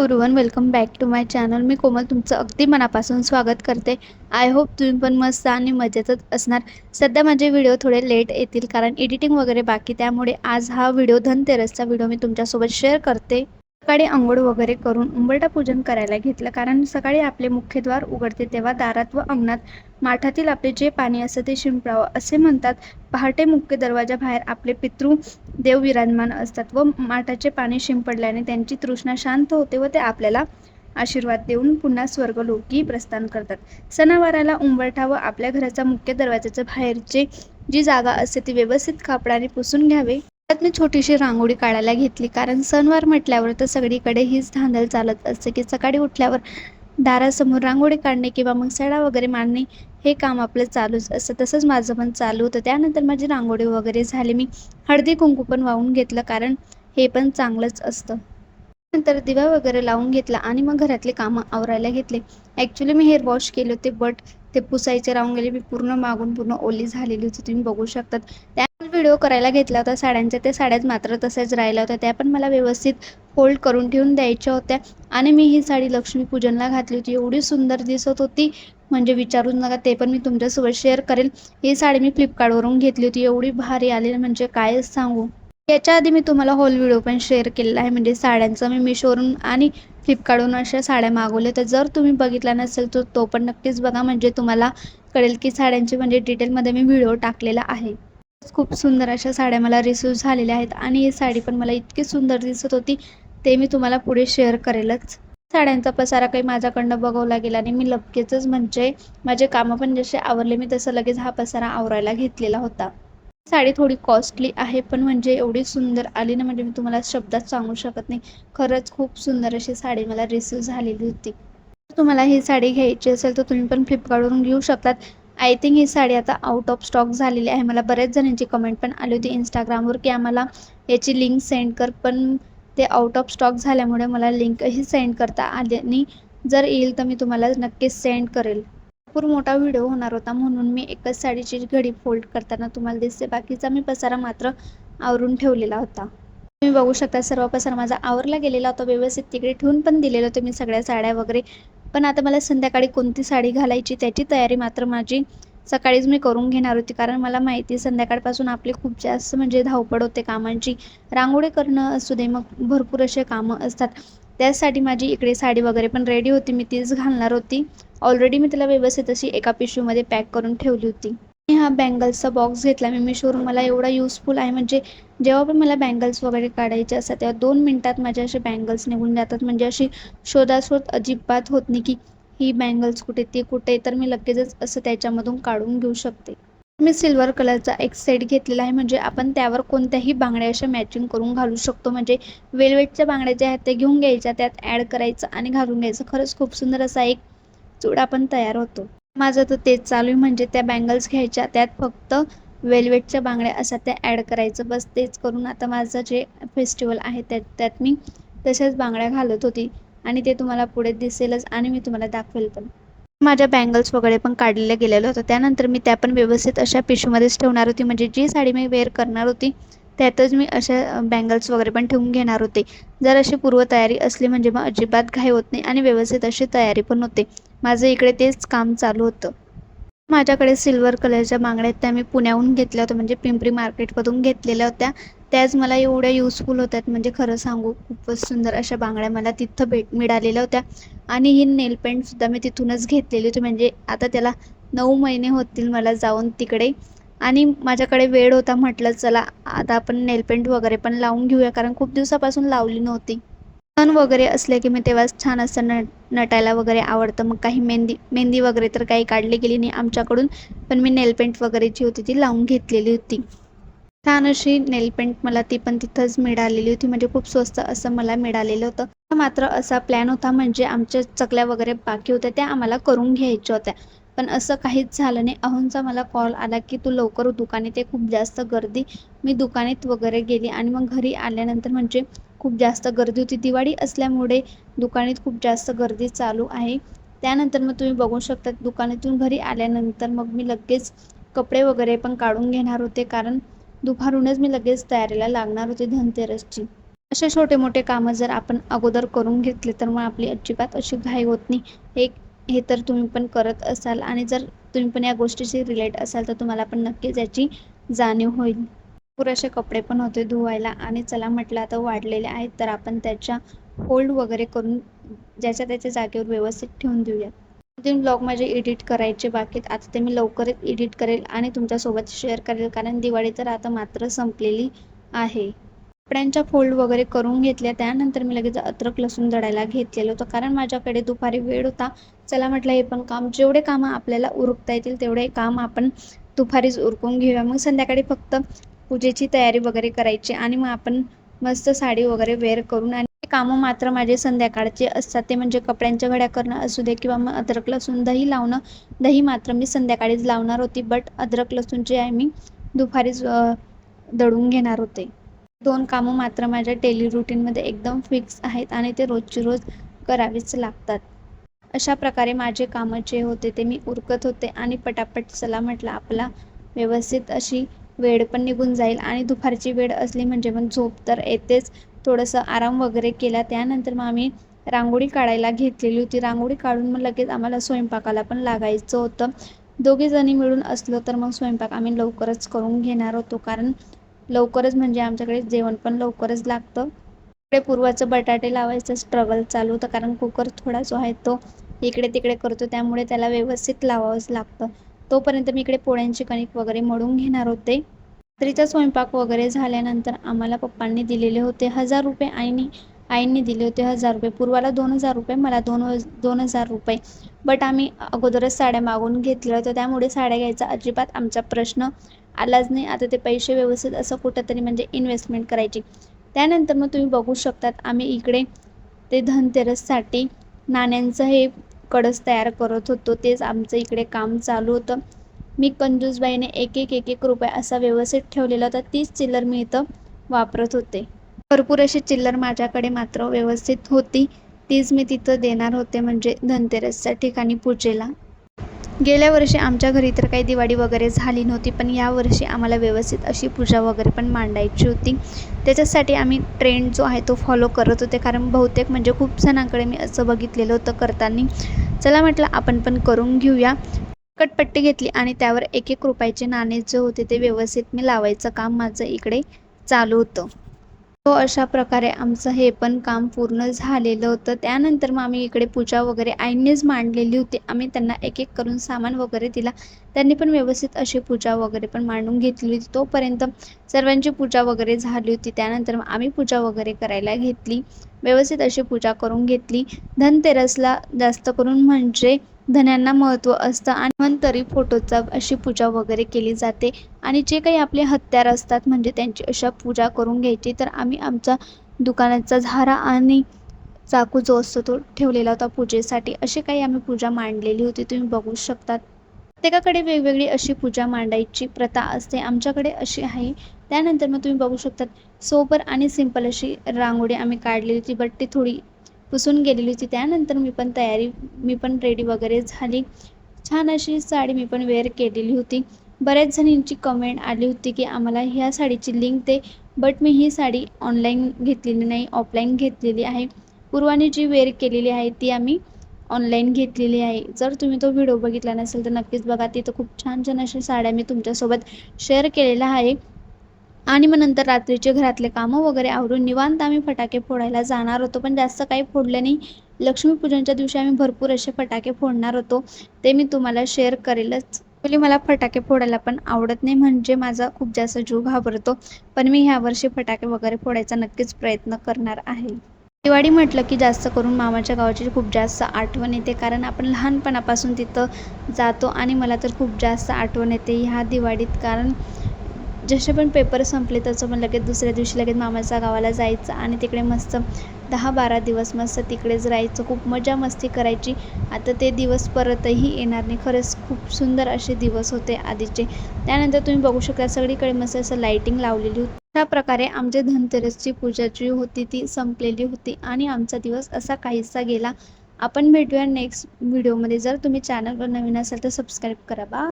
Everyone welcome back to my channel मी कोमल तुमचं अगदी मनापासून स्वागत करते. आय होप तुम्ही पण मस्त आणि मजेतच असणार. सध्या माझे व्हिडिओ थोडे लेट येतील कारण एडिटिंग वगैरे बाकी त्यामुळे आज हा व्हिडिओ धनतेरसचा व्हिडिओ मी तुमच्यासोबत शेअर करते. सकाळी आंघोळ वगैरे करून उंबरटा पूजन करायला घेतलं. कारण सकाळी आपले मुख्यद्वार उघडते तेव्हा दारात व अंगणात माठातील आपले जे पाणी असतं ते शिंपडावं असे म्हणतात. पहाटे मुख्य दरवाजाबाहेर आपले पितृ देव विराजमान असतात व माठाचे पाणी शिंपडल्याने त्यांची तृष्णा शांत होते व ते आपल्याला आशीर्वाद देऊन पुन्हा स्वर्गलोकी प्रस्थान करतात. सणावाराला उंबरठा व आपल्या घराचा मुख्य दरवाजाच्या बाहेरचे जी जागा असते ती व्यवस्थित कापडाने पुसून घ्यावे. त्यात मी छोटीशी रांगोळी काढायला घेतली. कारण सणवार म्हटल्यावर तर सगळीकडे हीच धांदल चालत असते की सकाळी उठल्यावर दारासमोर रांगोळी काढणे किंवा मग सडा वगैरे मांडणे हे काम आपलं चालूच असतं. तसंच माझं पण चालू होतं. त्यानंतर माझी रांगोळी वगैरे झाली. मी हळदी कुंकू पण वाहून घेतलं कारण हे पण चांगलंच असतं. नंतर दिवा वगैरे लावून घेतला आणि मग घरातले कामं आवरायला घेतले. ॲक्च्युली मी हेअर वॉश केले होते बट ते पुसायचे राहून गेले. मी पूर्ण मागून पूर्ण ओली झालेली होती. तुम्ही बघू शकतात. त्या व्हिडिओ करायला घेतला होता. साड्यांच्या त्या साड्याच मात्र तसेच राहिल्या होत्या. त्या पण मला व्यवस्थित फोल्ड करून ठेवून द्यायच्या होत्या. आणि मी ही साडी लक्ष्मीपूजनला घातली होती. एवढी सुंदर दिसत होती. म्हणजे विचारून नका ते पण मी तुमच्यासोबत शेअर करेल. ही साडी मी फ्लिपकार्टवरून घेतली होती. एवढी भारी आली म्हणजे काय सांगू. याच्या आधी मी तुम्हाला होल व्हिडिओ पण शेअर केलेला आहे. म्हणजे साड्यांचं मी मिशोवरून आणि फ्लिपकार्टवरून अशा साड्या मागवल्या तर जर तुम्ही बघितला नसेल तर तो पण नक्कीच बघा. म्हणजे तुम्हाला कळेल की साड्यांची म्हणजे डिटेलमध्ये मी व्हिडिओ टाकलेला आहे. खूप सुंदर अशा साड्या मला रिसिव्ह झालेल्या आहेत आणि ही साडी पण मला इतकी सुंदर दिसत होती ते मी तुम्हाला पुढे शेअर करेलच. साड्यांचा पसारा काही माझ्याकडनं बघवला गेला आणि मी लगेचच म्हणजे माझे कामं पण जसे आवरले मी तसं लगेच हा पसारा आवरायला घेतलेला होता. साडी थोडी कॉस्टली आहे पण म्हणजे एवढी सुंदर आली ना म्हणजे मी तुम्हाला शब्दात सांगू शकत नाही. खरंच खूप सुंदर अशी साडी मला रिसिव्ह झालेली होती. तुम्हाला ही साडी घ्यायची असेल तर तुम्ही पण फ्लिपकार्टवरून घेऊ शकतात. आय थिंक ही साडी आता आउट ऑफ स्टॉक झालेली आहे. मला बऱ्याच जणांची कमेंट पण आली होती इंस्टाग्रामवर की आम्हाला याची लिंक सेंड कर पण ते आउट ऑफ स्टॉक झाल्यामुळे मला लिंकही सेंड करता आली आणि जर येईल तर मी तुम्हाला नक्कीच सेंड करेल. भरपूर मोठा व्हिडिओ होणार होता म्हणून मी एकच साडीची घडी फोल्ड करताना तुम्हाला दिसते. बाकीचा मी पसारा मात्र आवरून ठेवलेला होता. तुम्ही बघू शकता सर्व पसारा माझा आवरला गेलेला होता. व्यवस्थित तिकडे ठेवून पण दिलेलं होतं मी सगळ्या साड्या वगैरे. पण आता मला संध्याकाळी कोणती साडी घालायची त्याची तयारी मात्र माझी सकाळीच मी करून घेणार होती. कारण मला माहिती संध्याकाळपासून आपली खूप जास्त म्हणजे धावपळ होते कामांची. रांगोळी करणं असू दे मग भरपूर असे कामं असतात. त्यासाठी माझी इकडे साडी वगैरे पण रेडी होती. मी तीच घालणार होती. ऑलरेडी मी तिला व्यवस्थित अशी एका पिशवीमध्ये पॅक करून ठेवली होती. हा बँगल्सचा बॉक्स घेतला मी मिशोवरून मला एवढा युजफुल आहे. म्हणजे जेव्हा पण मला बँगल्स वगैरे काढायचे असतात तेव्हा दोन मिनटात माझे असे बँगल्स निघून जातात. म्हणजे अशी शोधाशोध अजिबात होत नाही की ही बँगल्स कुठे ती कुठे. तर मी लगेचच असं त्याच्यामधून काढून घेऊ शकते. मी सिल्वर कलरचा एक सेट घेतलेला आहे. म्हणजे आपण त्यावर कोणत्याही बांगड्या अशा मॅचिंग करून घालू शकतो. म्हणजे वेलवेटच्या बांगड्या ज्या आहेत त्या घेऊन घ्यायच्या. त्यात ॲड करायचं आणि घालून घ्यायचं. खरंच खूप सुंदर असा एक चुडा पण तयार होतो. माझं तर तेच चालू आहे. म्हणजे त्या बँगल्स घ्यायच्या त्यात फक्त वेलवेटच्या बांगड्या असा त्या ॲड करायचं. बस तेच करून आता माझं जे फेस्टिवल आहे त्यात त्यात मी तशाच बांगड्या घालत होती. आणि ते तुम्हाला पुढे दिसेलच आणि मी तुम्हाला दाखवेल पण. माझ्या बँगल्स वगैरे पण काढलेल्या गेलेलं होतं. त्यानंतर मी त्या पण व्यवस्थित अशा पिशवीमध्येच ठेवणार होती. म्हणजे जी साडी मी वेअर करणार होती त्यातच मी अशा बँगल्स वगैरे पण ठेवून घेणार होते. जर अशी पूर्वतयारी असली म्हणजे मग अजिबात घाई होत नाही आणि व्यवस्थित अशी तयारी पण होते. माझं इकडे तेच काम चालू होतं. माझ्याकडे सिल्वर कलरच्या बांगड्या त्या मी पुण्याहून घेतल्या होत्या म्हणजे पिंपरी मार्केटमधून घेतलेल्या होत्या. त्याच मला एवढ्या युजफुल होत्यात म्हणजे खरं सांगू खूपच सुंदर अशा बांगड्या मला तिथं भेट मिळालेल्या होत्या. आणि ही नेल पेंटसुद्धा मी तिथूनच घेतलेली होती म्हणजे आता त्याला नऊ महिने होतील मला जाऊन तिकडे. आणि माझ्याकडे वेळ होता म्हटलं चला आता आपण नेलपेंट वगैरे पण लावून घेऊया कारण खूप दिवसापासून लावली नव्हती. सण वगैरे असले की मी तेव्हाच छान असं नट नटायला वगैरे आवडतं. मग काही मेहंदी मेहंदी वगैरे तर काही काढली गेली नाही आमच्याकडून. पण मी नेलपेंट वगैरे जी होती ती लावून घेतलेली होती. छान अशी नेलपेंट मला ती पण तिथंच मिळालेली होती. म्हणजे खूप स्वस्त असं मला मिळालेलं होतं. मात्र असा प्लॅन होता म्हणजे आमच्या चकल्या वगैरे बाकी होत्या त्या आम्हाला करून घ्यायच्या होत्या. पण असं काहीच झालं नाही. अहोंचा मला कॉल आला की तू लवकर दुकाने ते खूप जास्त गर्दी. मी दुकानेत वगैरे गेली आणि मग घरी आल्यानंतर म्हणजे खूप जास्त गर्दी होती. दिवाळी असल्यामुळे दुकानात खूप जास्त गर्दी चालू आहे. त्यानंतर मग तुम्ही बघू शकता दुकानातून घरी आल्यानंतर मग मी लगेच कपडे वगैरे पण काढून घेणार होते. कारण दुपारूनच मी लगेच तयारीला लागणार होते धनतेरसची. असे छोटे मोठे कामं जर आपण अगोदर करून घेतले तर मग आपली अजिबात अशी घाई होत नाही. हे हे तर तुम्ही पण करत असाल आणि जर तुम्ही पण या गोष्टीशी रिलेट असाल तर तुम्हाला पण नक्कीच याची जाणीव होईल. भरपूर असे कपडे पण होते धुवायला आणि चला म्हटलं आता वाढलेले आहेत तर आपण त्याच्या फोल्ड वगैरे करून ज्याच्या त्याच्या जागेवर व्यवस्थित ठेवून देऊया. तीन ब्लॉग माझे एडिट करायचे बाकीत आता ते मी लवकरच एडिट करेल आणि तुमच्यासोबत शेअर करेल कारण दिवाळी तर आता मात्र संपलेली आहे. कपड्यांच्या फोल्ड वगैरे करून घेतल्या त्यानंतर मी लगेच अद्रक लसूण दळायला घेतलेलं होतं कारण माझ्याकडे दुपारी वेळ होता. चला म्हटलं हे पण काम जेवढे कामं आपल्याला उरकता येतील तेवढे काम आपण दुपारीच उरकून घेऊया. मग संध्याकाळी फक्त पूजेची तयारी वगैरे करायची आणि मग आपण मस्त साडी वगैरे वेअर करून आणि कामं मात्र माझे संध्याकाळचे असतात. ते म्हणजे कपड्यांच्या घड्या करणं असू दे किंवा मग अद्रक लसूण दही लावणं. दही मात्र मी संध्याकाळीच लावणार होती बट अद्रक लसूण जे आहे मी दुपारीच दळून घेणार होते. दोन कामं मात्र माझ्या डेली रुटीनमध्ये एकदम फिक्स आहेत आणि ते रोजची रोज करावीच लागतात. अशा प्रकारे माझे कामं जे होते ते मी उरकत होते आणि पटापट चला म्हटलं आपला व्यवस्थित अशी वेळ पण निघून जाईल आणि दुपारची वेळ असली म्हणजे मग झोप तर येतेच. थोडंसं आराम वगैरे केला. त्यानंतर मग आम्ही रांगोळी काढायला घेतलेली होती. रांगोळी काढून मग लगेच आम्हाला स्वयंपाकाला पण लागायचं होतं. दोघीजणी मिळून असलो तर मग स्वयंपाक आम्ही लवकरच करून घेणार होतो. कारण लवकरच म्हणजे आमच्याकडे जेवण पण लवकरच लागतं. इकडे पूर्वाचं बटाटे लावायचं स्ट्रगल चालू होतं. कारण कुकर थोडा जो आहे तो इकडे तिकडे करतो. त्यामुळे त्याला व्यवस्थित लावावंच लागतं. तोपर्यंत मी इकडे पोळ्यांची कणिक वगैरे मळून घेणार होते. रात्रीचा स्वयंपाक वगैरे झाल्यानंतर आम्हाला पप्पांनी दिलेले होते हजार रुपये आईनी आईंनी दिले होते हजार रुपये. पूर्वाला दोन हजार रुपये मला दोन दोन हजार रुपये. बट आम्ही अगोदरच साड्या मागून घेतल्या होत्या. त्यामुळे साड्या घ्यायचा अजिबात आमचा प्रश्न आलाच नाही. आता ते पैसे व्यवस्थित असं कुठंतरी म्हणजे इन्व्हेस्टमेंट करायची. त्यानंतर मग तुम्ही बघू शकतात आम्ही इकडे ते धनतेरससाठी नाण्यांचं हे कडस तयार करत होतो. तेच आमचं इकडे काम चालू होतं. मी कंजूसबाईने एक एक एक एक रुपये असा व्यवस्थित ठेवलेला होता तीच चिल्लर मी इथं वापरत होते. भरपूर अशी चिल्लर माझ्याकडे मात्र व्यवस्थित होती. तीच मी तिथं देणार होते म्हणजे धनतेरसच्या ठिकाणी पूजेला. गेल्या वर्षी आमच्या घरी तर काही दिवाळी वगैरे झाली नव्हती पण यावर्षी आम्हाला व्यवस्थित अशी पूजा वगैरे पण मांडायची होती. त्याच्यासाठी आम्ही ट्रेंड जो आहे तो फॉलो करत होते कारण बहुतेक म्हणजे खूप जणांकडे मी असं बघितलेलं होतं करताना. चला म्हटलं आपण पण करून घेऊया. कटपट्टी घेतली आणि त्यावर एक एक रुपयाचे नाणे जे होते ते व्यवस्थित मी लावायचं काम माझं इकडे चालू होतं. तो अशा प्रकारे आमचं हे पण काम पूर्ण झालेलं होतं. त्यानंतर मग आम्ही इकडे पूजा वगैरे आईनेच मांडलेली होती. आम्ही त्यांना एक एक करून सामान वगैरे दिला. त्यांनी पण व्यवस्थित अशी पूजा वगैरे पण मांडून घेतली होती. तोपर्यंत सर्वांची पूजा वगैरे झाली होती. त्यानंतर मग आम्ही पूजा वगैरे करायला घेतली. व्यवस्थित अशी पूजा करून घेतली. धनतेरसला जास्त करून म्हणजे धन्यांना महत्त्व असतं आणि तरी फोटोचा अशी पूजा वगैरे केली जाते. आणि जे काही आपले हत्यार असतात म्हणजे त्यांची अशा पूजा करून घ्यायची तर आम्ही आमचा दुकानाचा झारा आणि चाकू जो असतो तो ठेवलेला होता पूजेसाठी. अशी काही आम्ही पूजा मांडलेली होती तुम्ही बघू शकतात. प्रत्येकाकडे वेगवेगळी अशी पूजा मांडायची प्रथा असते. आमच्याकडे अशी आहे. त्यानंतर मग तुम्ही बघू शकतात सोबर आणि सिंपल अशी रांगोळी आम्ही काढलेली होती बट ती थोडी पुसून गेलेली होती. त्यानंतर मी पण तयारी मी पण रेडी वगैरे झाली. छान अशी साडी मी पण वेअर केलेली होती. बऱ्याच जणींची कमेंट आली होती की आम्हाला ह्या साडीची लिंक दे बट मी ही साडी ऑनलाईन घेतलेली नाही ऑफलाईन घेतलेली आहे. पूर्वाने जी वेअर केलेली आहे ती आम्ही ऑनलाईन घेतलेली आहे. जर तुम्ही तो व्हिडिओ बघितला नसेल तर नक्कीच बघा. तिथं खूप छान छान अशा साड्या मी तुमच्यासोबत शेअर केलेल्या आहे. आणि मग नंतर रात्रीचे घरातले कामं वगैरे आवरून निवांत आम्ही फटाके फोडायला जाणार होतो. पण जास्त काही फोडलं नाही. लक्ष्मीपूजनच्या दिवशी आम्ही भरपूर असे फटाके फोडणार होतो. ते मी तुम्हाला शेअर करेलच. ॲक्च्युली मला फटाके फोडायला पण आवडत नाही म्हणजे माझा खूप जास्त जीव घाबरतो. पण मी ह्यावर्षी फटाके वगैरे फोडायचा नक्कीच प्रयत्न करणार आहे. दिवाळी म्हटलं की जास्त करून मामाच्या गावाची खूप जास्त आठवण येते. कारण आपण लहानपणापासून तिथं जातो आणि मला तर खूप जास्त आठवण येते ह्या दिवाळीत. कारण जसे पण पेपर संपले तसं पण लगेच दुसऱ्या दिवशी लगेच मामाच्या गावाला जायचं आणि तिकडे मस्त दहा बारा दिवस मस्त तिकडेच राहायचं. खूप मजा मस्ती करायची. आता ते दिवस परतही येणार नाही. खरंच खूप सुंदर असे दिवस होते आधीचे. त्यानंतर तुम्ही बघू शकता सगळीकडे मस्त असं लाईटिंग लावलेली होती. अशा प्रकारे आमच्या धनतेरसची पूजा जी होती ती संपलेली होती आणि आमचा दिवस असा काहीसा गेला. आपण भेटूया नेक्स्ट व्हिडिओमध्ये जर तुम्ही चॅनलवर नवीन असाल तर सबस्क्राईब करा. बा